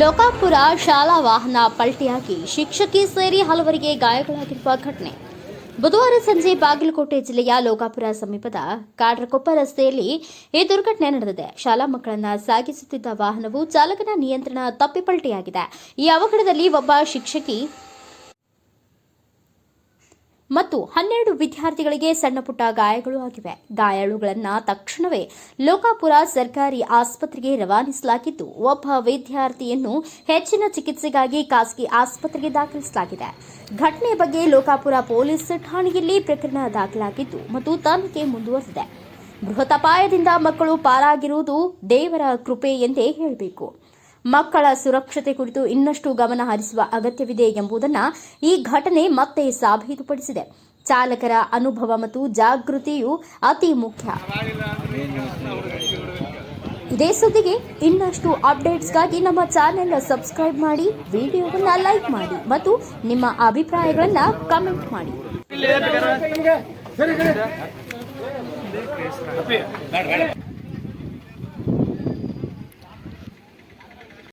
ಲೋಕಾಪುರ ಶಾಲಾ ವಾಹನ ಪಲ್ಟಿಯಾಗಿ ಶಿಕ್ಷಕಿ ಸೇರಿ ಹಲವರಿಗೆ ಗಾಯಗಳಾಗಿರುವ ಘಟನೆ. ಬುಧವಾರ ಸಂಜೆ ಬಾಗಲಕೋಟೆ ಜಿಲ್ಲೆಯ ಲೋಕಾಪುರ ಸಮೀಪದ ಕಾಡ್ರಕೊಪ್ಪ ರಸ್ತೆಯಲ್ಲಿ ಈ ದುರ್ಘಟನೆ ನಡೆದಿದೆ. ಶಾಲಾ ಮಕ್ಕಳನ್ನ ಸಾಗಿಸುತ್ತಿದ್ದ ವಾಹನವು ಚಾಲಕನ ನಿಯಂತ್ರಣ ತಪ್ಪಿ ಪಲ್ಟಿಯಾಗಿದೆ ಈ ಅವಘಡದಲ್ಲಿ ಒಬ್ಬ ಶಿಕ್ಷಕಿ ಮತ್ತು ಹನ್ನೆರಡು ವಿದ್ಯಾರ್ಥಿಗಳಿಗೆ ಸಣ್ಣಪುಟ್ಟ ಗಾಯಗಳು ಆಗಿವೆ. ಗಾಯಾಳುಗಳನ್ನು ತಕ್ಷಣವೇ ಲೋಕಾಪುರ ಸರ್ಕಾರಿ ಆಸ್ಪತ್ರೆಗೆ ರವಾನಿಸಲಾಗಿದ್ದು, ಒಬ್ಬ ವಿದ್ಯಾರ್ಥಿಯನ್ನು ಹೆಚ್ಚಿನ ಚಿಕಿತ್ಸೆಗಾಗಿ ಖಾಸಗಿ ಆಸ್ಪತ್ರೆಗೆ ದಾಖಲಿಸಲಾಗಿದೆ. ಘಟನೆ ಬಗ್ಗೆ ಲೋಕಾಪುರ ಪೊಲೀಸ್ ಠಾಣೆಯಲ್ಲಿ ಪ್ರಕರಣ ದಾಖಲಾಗಿದ್ದು, ಮತ್ತು ತನಿಖೆ ಮುಂದುವರೆದಿದೆ. ಬೃಹತ್ ಅಪಾಯದಿಂದ ಮಕ್ಕಳು ಪಾರಾಗಿರುವುದು ದೇವರ ಕೃಪೆ ಎಂದೇ ಹೇಳಬೇಕು. ಮಕ್ಕಳ ಸುರಕ್ಷತೆ ಕುರಿತು ಇನ್ನಷ್ಟು ಗಮನ ಹರಿಸುವ ಅಗತ್ಯವಿದೆ ಎಂಬುದನ್ನು ಈ ಘಟನೆ ಮತ್ತೆ ಸಾಬೀತುಪಡಿಸಿದೆ. ಚಾಲಕರ ಅನುಭವ ಮತ್ತು ಜಾಗೃತಿಯು ಅತಿ ಮುಖ್ಯ. ಇದೇ ಸುದ್ದಿಗೆ ಇನ್ನಷ್ಟು ಅಪ್ಡೇಟ್ಸ್ಗಾಗಿ ನಮ್ಮ ಚಾನೆಲ್ ಸಬ್ಸ್ಕ್ರೈಬ್ ಮಾಡಿ, ವಿಡಿಯೋವನ್ನು ಲೈಕ್ ಮಾಡಿ ಮತ್ತು ನಿಮ್ಮ ಅಭಿಪ್ರಾಯಗಳನ್ನು ಕಮೆಂಟ್ ಮಾಡಿ.